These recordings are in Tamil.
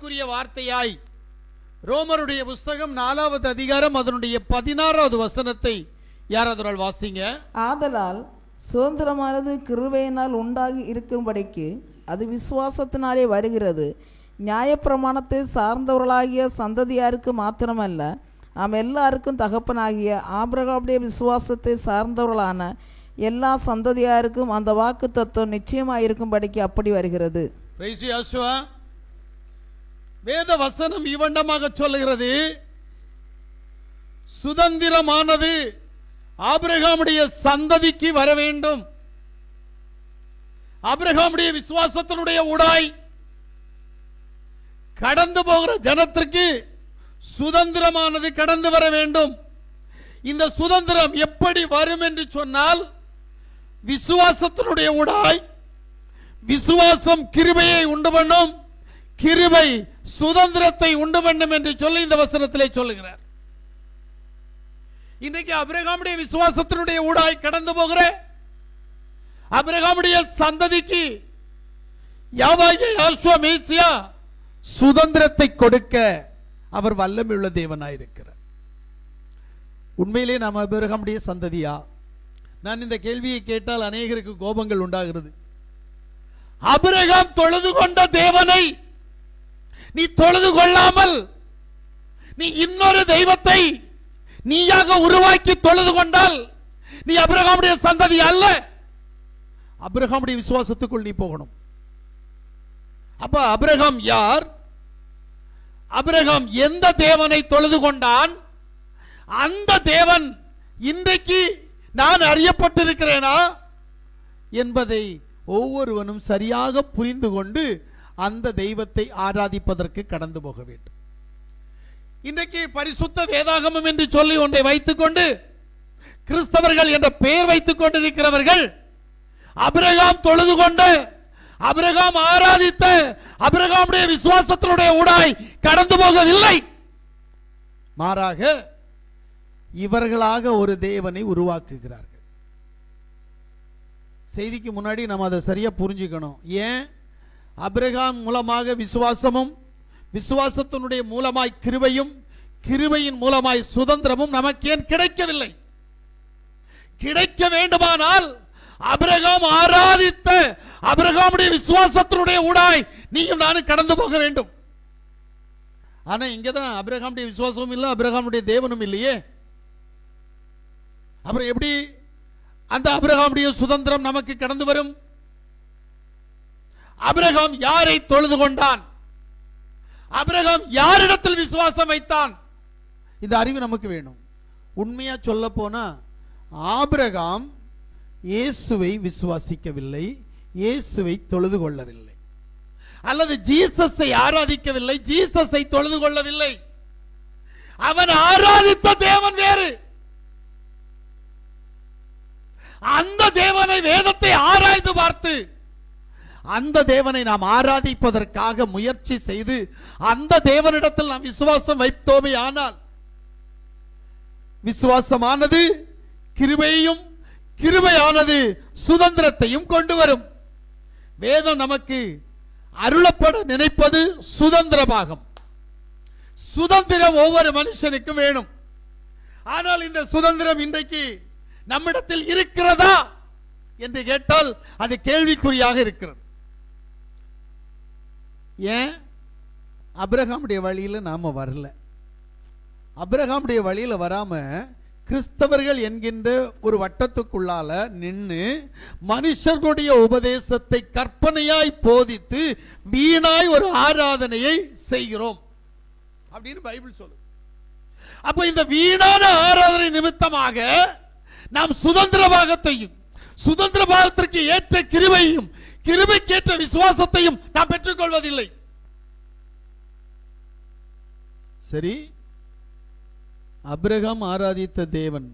தேவனுடைய வார்த்தையாய் ரோமருடைய புஸ்தகம் நாலாவது அதிகாரம் அதனுடைய பதினாறாவது வசனத்தை யாராவது வாசிங்க. ஆதலால் சுதந்திரமானது கிருபையினால் உண்டாகி இருக்கும்படிக்கு அது விசுவாசத்தினாலே வருகிறது. நியாயப்பிரமாணத்தை சார்ந்தவர்களாகிய சந்ததியாருக்கு மாத்திரமல்ல நாம் எல்லாருக்கும் தகப்பனாகிய ஆபிரகாமுடைய விசுவாசத்தை சார்ந்தவர்களான எல்லா சந்ததியாருக்கும் அந்த வாக்கு தத்துவம் நிச்சயமாயிருக்கும்படிக்கு அப்படி வருகிறது. வேத வசனம் இவண்டமாக சொல்லுகிறது. சுதந்திரமானது ஆபிரகாமுடைய சந்ததிக்கு வர வேண்டும். ஆபிரகாமுடைய விசுவாசத்தினுடைய உடாய் கடந்து போகிற ஜனத்திற்கு சுதந்திரமானது கடந்து வர வேண்டும். இந்த சுதந்திரம் எப்படி வரும் என்று சொன்னால் விசுவாசத்தினுடைய உடாய் விசுவாசம் கிருபையை உண்டு பண்ணும். கிருபை சுதந்திரத்தை உண்டு வேண்டும் என்று சொல்லி இந்த வசனத்திலே சொல்லுகிறார். இன்றைக்கு அபிரகாமுடைய விசுவாசத்தினுடைய ஊடாய் கடந்து போகிற அபிரகாமுடைய சந்ததிக்கு சுதந்திரத்தை கொடுக்க அவர் வல்லமையுள்ள தேவனாயிருக்கிறார். உண்மையிலே நாம் அபிரகாமுடைய சந்ததியா? நான் இந்த கேள்வியை கேட்டால் அநேகருக்கு கோபங்கள் உண்டாகிறது. அபிரகாம் தொழுது கொண்ட தேவனை நீ தொழுது கொள்ளாமல் நீ இன்னொரு தெய்வத்தை நீயாக உருவாக்கி தொழுது கொண்டால் நீ அபிரகாமுடைய சந்ததி அல்ல. அபிரகாமுடைய விசுவாசத்துக்குள் நீ போகணும். அப்ப அபிரகாம் யார்? அபிரகாம் எந்த தேவனை தொழுது கொண்டான்? அந்த தேவன் இன்றைக்கு நான் அறியப்பட்டிருக்கிறேனா? என்பதை ஒவ்வொருவனும் சரியாக புரிந்து கொண்டு அந்த தெய்வத்தை ஆராதிப்பதற்கு கடந்து போக வேண்டும். இன்றைக்கு பரிசுத்த வேதாகமம் என்று சொல்லி ஒன்றை வைத்துக்கொண்டு கிறிஸ்தவர்கள் என்ற பெயர் வைத்துக் கொண்டிருக்கிறவர்கள் அபிரகாம் தொழுது கொண்டு அபிரகாம் ஆராதித்த அபிரகாமுடைய விசுவாசத்தினுடைய ஊடாய் கடந்து போகவில்லை. மாறாக இவர்களாக ஒரு தேவனை உருவாக்குகிறார்கள். செய்திக்கு முன்னாடி நம்ம அதை சரியா புரிஞ்சுக்கணும். ஏன்? அபிரகாம் மூலமாக விசுவாசமும் விசுவாசத்தினுடைய மூலமாய் கிருபையும் கிருபையின் மூலமாய் சுதந்திரமும் நமக்கு ஏன் கிடைக்கவில்லை. கிடைக்க வேண்டுமானால் அபிரகாம் ஆராதித்த அபிரகாமுடைய விசுவாசத்தினுடைய ஊடாய் நீயும் நானும் கடந்து போக வேண்டும். ஆனா இங்கதான் அபிரகாமுடைய விசுவாசமும் இல்லை அபிரகாமுடைய தேவனும் இல்லையே. அப்புறம் எப்படி அந்த அபிரகாமுடைய சுதந்திரம் நமக்கு கடந்து வரும்? அபிரகாம் யாரை தொழுது கொண்டான்? அபிரகாம் யாரிடத்தில் விசுவாசம் வைத்தான்? இந்த அறிவு நமக்கு வேணும். உண்மையா சொல்ல போனா ஆபிரகாம் இயேசுவை விசுவாசிக்கவில்லை இயேசுவை தொழுது கொள்ளவில்லை. அல்லது ஜீசஸை ஆராதிக்கவில்லை ஜீசஸை தொழுது கொள்ளவில்லை. அவன் ஆராதித்த தேவன் வேறு. அந்த தேவனை வேதத்தை ஆராய்ந்து பார்த்து அந்த தேவனை நாம் ஆராதிப்பதற்காக முயற்சி செய்து அந்த தேவனிடத்தில் நாம் விசுவாசம் வைத்தோமே ஆனால் விசுவாசமானது கிருபையும் கிருபையானது சுதந்திரத்தையும் கொண்டு வரும் வேதம் நமக்கு அருளப்பட நினைப்பது சுதந்திரமாகும். சுதந்திரம் ஒவ்வொரு மனுஷனுக்கும் வேணும். ஆனால் இந்த சுதந்திரம் இன்றைக்கு நம்மிடத்தில் இருக்கிறதா என்று கேட்டால் அது கேள்விக்குறியாக இருக்கிறது. ஏன்? அபிரகாமுடைய வழியில நாம வரல. அபிரகாமுடைய வழியில வராம கிறிஸ்தவர்கள் என்கின்ற ஒரு வட்டத்துக்குள்ளால நின்று மனுஷர்களுடைய உபதேசத்தை கற்பனையாய் போதித்து வீணாய் ஒரு ஆராதனையை செய்கிறோம். அப்படின்னு பைபிள் சொல்லுது. அப்ப இந்த வீணான ஆராதனை நிமித்தமாக நாம் சுதந்திர பாகத்தையும் சுதந்திர பாகத்திற்கு ஏற்ற கிருவையும் கிருபைக்கேற்ற விசுவாசத்தையும் நாம் பெற்றுக்கொள்வதில்லை. சரி. அபிரகாம் ஆராதித்த தேவன்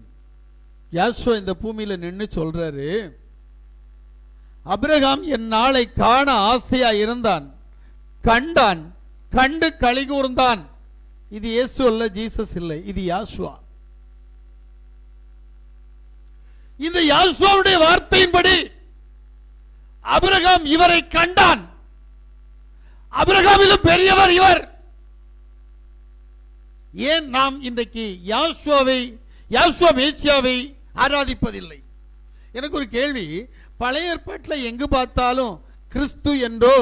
யாஸ்வா இந்த பூமியில நின்னு சொல்றாரு அபிரகாம் என் நாளை காண ஆசையா இருந்தான் கண்டான் கண்டு களி கூர்ந்தான். இது இயேசு அல்ல ஜீசஸ் இல்லை இது யாசுவா இந்த யாசுவாவுடைய வார்த்தையின்படி அபிரகாம் இவரை கண்டான். அபிரகாமிலும் பெரியவர் இவர். ஏன் நாம் இன்றைக்கு யாசுவாவை யாசுவா மேசியாவை ஆராதிப்பதில்லை? எனக்கு ஒரு கேள்வி. பழைய ஏற்பாட்டில் எங்கு பார்த்தாலும் கிறிஸ்து என்றோ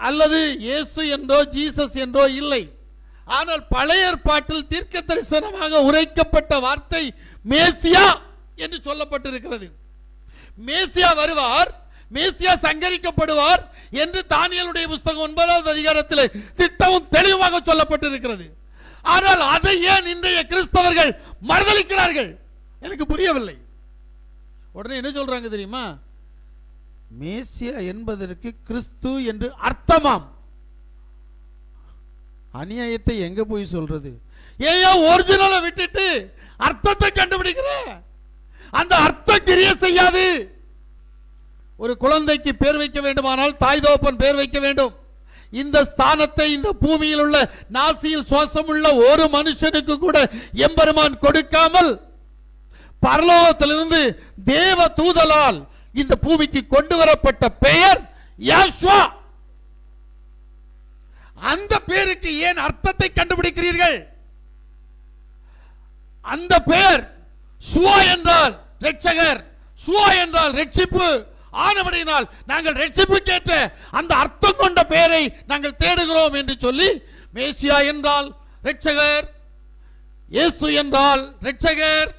அல்லது இயேசு என்றோ ஜீசஸ் என்றோ இல்லை. ஆனால் பழைய ஏற்பாட்டில் தீர்க்க தரிசனமாக உரைக்கப்பட்ட வார்த்தை மேசியா என்று சொல்லப்பட்டிருக்கிறது. மேசியா வருவார் மேசியா சங்கரிக்கப்படுவார் என்று தானியலுடைய புஸ்தகம் ஒன்பதாவது அதிகாரத்தில் திட்டமும் தெளிவாக சொல்லப்பட்டிருக்கிறது. ஆனால் அதை ஏன் இன்றைய கிறிஸ்தவர்கள் மறுதளிக்கிறார்கள்? எனக்கு புரியவில்லை. உடனே என்ன சொல்றாங்க தெரியுமா? மேசியா என்பதற்கு கிறிஸ்து என்று அர்த்தமாம். அநியாயத்தை எங்க போய் சொல்றது? ஏன் ஒரிஜினலை விட்டுட்டு அர்த்தத்தை கண்டுபிடிக்கிற? அந்த அர்த்தம் கிரிய செய்யாது. ஒரு குழந்தைக்கு பேர் வைக்க வேண்டுமானால் தாய் தோப்பன் பேர் வைக்க வேண்டும். இந்த ஸ்தானத்தை இந்த பூமியில் உள்ள நாசியில் சுவாசம் உள்ள ஒரு மனுஷனுக்கு கூட எம்பெருமான் கொடுக்காமல் பரலோகத்திலிருந்து தேவ தூதலால் இந்த பூமிக்கு கொண்டு வரப்பட்ட பெயர் யாஷ்வா. அந்த பேருக்கு ஏன் அர்த்தத்தை கண்டுபிடிக்கிறீர்கள்? அந்த பெயர் சுவா என்றால் ரட்சகர் சுவா என்றால் ரட்சிப்பு ஆனபடியினால் நாங்கள் ரட்சிப்பு கேட்ட அந்த அர்த்தம் கொண்ட பெயரை நாங்கள் தேடுகிறோம் என்று சொல்லி மேசியா என்றால் ரட்சகர் இயேசு என்றால் ரட்சகர்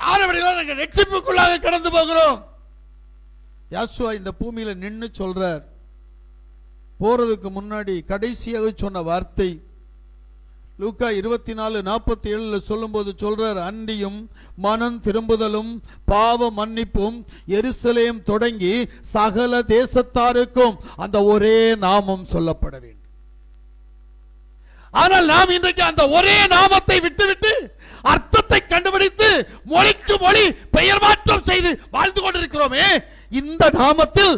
ஆனபடியினால் நாங்கள் ரட்சிப்புக்குள்ளாக கடந்து போகிறோம். யாசுவா இந்த பூமியில நின்னு சொல்றார். போறதுக்கு முன்னாடி கடைசியாக சொன்ன வார்த்தை லூக்கா இருபத்தி நாலு நாற்பத்தி ஏழில் சொல்லும்போது சொல்கிறார் அன்றியும் மனம் திரும்புதலும் பாவ மன்னிப்பும் எருசலேம் தொடங்கி சகல தேசத்தாருக்கும் அந்த ஒரே நாமம் சொல்லப்பட வேண்டும். ஆனால் நாம் இன்றைக்கு அந்த ஒரே நாமத்தை விட்டுவிட்டு அர்த்தத்தை கண்டுபிடித்து மொழிக்கு மொழி பெயர் மாற்றம் செய்து வாழ்ந்து கொண்டிருக்கிறோமே இந்த நாமத்தில்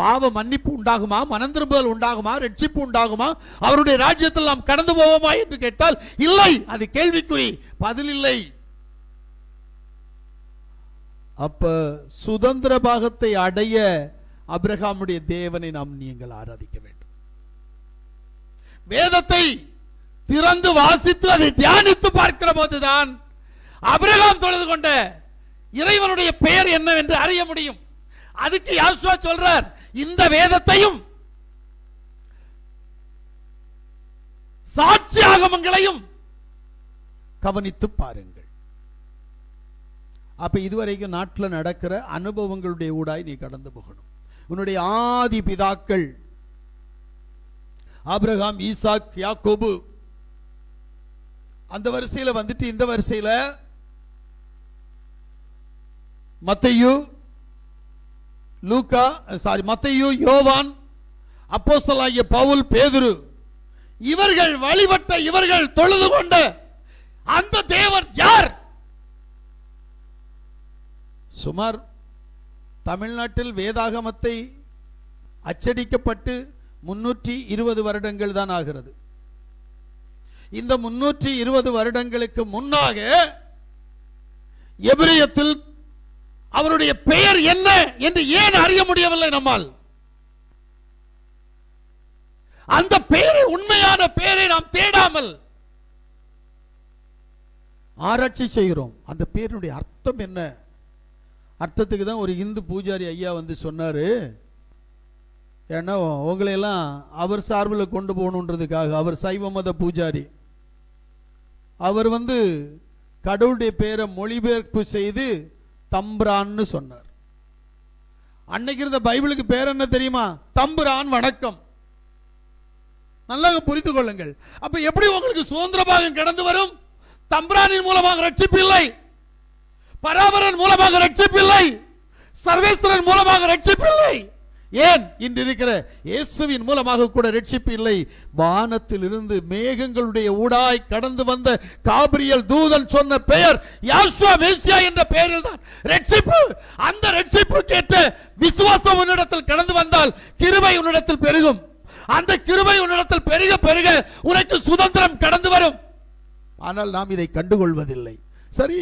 பாவ மன்னிப்பு உண்டாகுமா? மனம் திரும்புதல் உண்டாகுமா? ரட்சிப்பு உண்டாகுமா? அவருடைய ராஜ்யத்தில் நாம் கடந்து போவோமா என்று கேட்டால் இல்லை அது கேள்விக்குறி. பதில் இல்லை. அப்ப சுதந்திர பாகத்தை அடைய அப்ரஹாமுடைய தேவனை நாம் நீங்கள் ஆராதிக்க வேண்டும். வேதத்தை திறந்து வாசித்து அதை தியானித்து பார்க்கிற போதுதான் அபிரகாம் தொழுது கொண்ட இறைவனுடைய பெயர் என்னவென்று அறிய முடியும். அதுக்கு யாசுவா சொல்றார் இந்த வேதத்தையும் சாட்சி ஆகமங்களையும் கவனித்து பாருங்கள். அப்ப இதுவரைக்கும் நாட்டில் நடக்கிற அனுபவங்களுடைய ஊடாய் நீ கடந்து போகணும். உன்னுடைய ஆதி பிதாக்கள் ஆபிரகாம் ஈசாக் யாக்கோபு அந்த வரிசையில் வந்துட்டு இந்த வரிசையில் மத்தையு லூக்கா சாரி மத்தையு யோவான் அப்போஸ்தலாகிய பவுல் பேதுரு. இவர்கள் வழிபட்ட இவர்கள் தொழுது கொண்ட அந்த தேவன் யார்? சுமார் தமிழ்நாட்டில் வேதாகமத்தை அச்சடிக்கப்பட்டு முன்னூற்றி இருபது வருடங்கள் தான் ஆகிறது. இந்த முன்னூற்றி இருபது வருடங்களுக்கு முன்னாக எபிரியத்தில் அவருடைய பெயர் என்ன என்று ஏன் அறிய முடியவில்லை நம்மால்? அந்த பெயரை உண்மையான பெயரை நாம் தேடாமல் ஆராய்ச்சி செய்கிறோம். அந்த பேருடைய அர்த்தம் என்ன? அர்த்தத்துக்கு தான் ஒரு இந்து பூஜாரி ஐயா வந்து சொன்னாரு. ஏன்னா உங்களையெல்லாம் அவர் சார்பில் கொண்டு போகணுன்றதுக்காக அவர் சைவ மத பூஜாரி. அவர் வந்து கடவுளுடைய பேரை மொழிபெயர்ப்பு செய்து தம்பிரான்னு சொன்னார். அன்னைக்கு இருந்த பைபிளுக்கு பேர் என்ன தெரியுமா? தம்புரான் வணக்கம். நல்லா புரிந்து கொள்ளுங்கள். அப்ப எப்படி உங்களுக்கு சுதந்திர பாகம் கடந்து வரும்? தம்பிரானின் மூலமாக ரட்சிப்பு இல்லை. பராபரன் மூலமாக ரட்சிப்பு இல்லை. சர்வேஸ்வரன் மூலமாக ரட்சிப்பு இல்லை. ஏன் இன்று இருக்கிற இயேசுவின் மூலமாக கூட ரட்சிப்பு இல்லை? வானத்தில் இருந்து மேகங்களுடைய ஊடாய் கடந்து வந்த காபிரியல் தூதன் சொன்ன பெயர் யாசுவா மேசியா என்ற பெயரில் தான் ரட்சிப்பு! அந்த ரட்சிப்பு கேட்ட விசுவாசம் உன்னிடத்தில் கடந்து வந்தால் கிருபை உன்னிடத்தில் பெருகும். அந்த கிருபை உன்னிடத்தில் பெருக பெருக உனக்கு சுதந்திரம் கடந்து வரும். ஆனால் நாம் இதை கண்டுகொள்வதில்லை. சரி